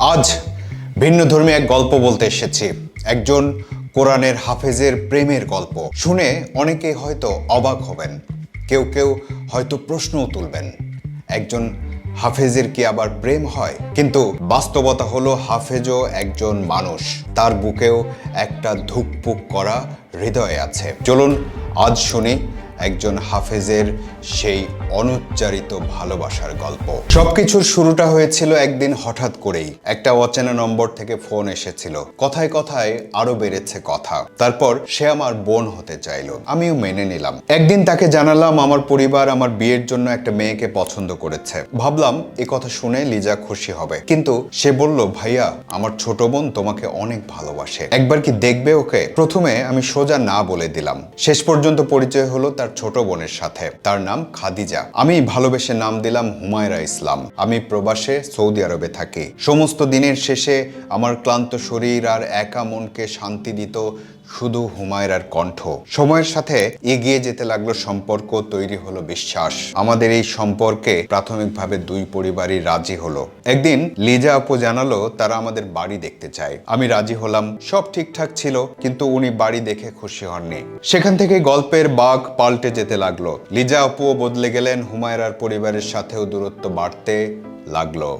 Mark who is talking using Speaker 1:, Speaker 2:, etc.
Speaker 1: আজ ভিন্ন ধর্মী এক গল্প বলতে এসেছি। একজন কোরআনের হাফেজের প্রেমের গল্প। শুনে অনেকেই হয়তো অবাক হবেন। কেউ কেউ হয়তো প্রশ্নও তুলবেন, একজন হাফেজের কি আবার প্রেম হয়? কিন্তু বাস্তবতা হলো হাফেজও একজন মানুষ। তার বুকেও একটা ধুকপুক করা হৃদয় আছে। চলুন আজ শুনি একজন হাফেজের সেই অনুচ্চারিত ভালোবাসার গল্প। সবকিছুর শুরুটা হয়েছিল একদিন হঠাৎ করেই। একটা অচেনা নম্বর থেকে ফোন এসেছিল। কথায় কথায় আরও বেড়েছে কথা। তারপর সে আমার বোন হতে চাইলো। আমিও মেনে নিলাম। একদিন তাকে জানালাম, আমার পরিবার আমার বিয়ের জন্য একটা মেয়েকে পছন্দ করেছে। ভাবলাম, এ কথা শুনে লিজা খুশি হবে। কিন্তু সে বলল, ভাইয়া, আমার ছোট বোন তোমাকে অনেক ভালোবাসে। একবার কি দেখবে ওকে? প্রথমে আমি সোজা না বলে দিলাম। শেষ পর্যন্ত পরিচয় হলো তার ছোট বোনের সাথে। তার নাম খাদিজা। আমি ভালোবেসে নাম দিলাম হুমায়রা ইসলাম। আমি প্রবাসে সৌদি আরবে থাকি। সমস্ত দিনের শেষে আমার ক্লান্ত শরীর আর একা মনকে শান্তি দিত শুধু হুমায়রার কণ্ঠ। সময়ের সাথে এগিয়ে যেতে লাগল সম্পর্ক তৈরি হলো বিশ্বাস। আমাদের এই সম্পর্কে প্রাথমিকভাবে দুই পরিবারই রাজি হলো। একদিন লিজা আপু জানালো, তারা আমাদের বাড়ি দেখতে চায়। আমি রাজি হলাম। সব ঠিকঠাক ছিল, কিন্তু উনি বাড়ি দেখে খুশি হননি। সেখান থেকে গল্পের বাঘ পাল্টে যেতে লাগল। লিজা আপুও বদলে গেলেন। হুমায়রার পরিবারের সাথেও দূরত্ব বাড়তে লাগল।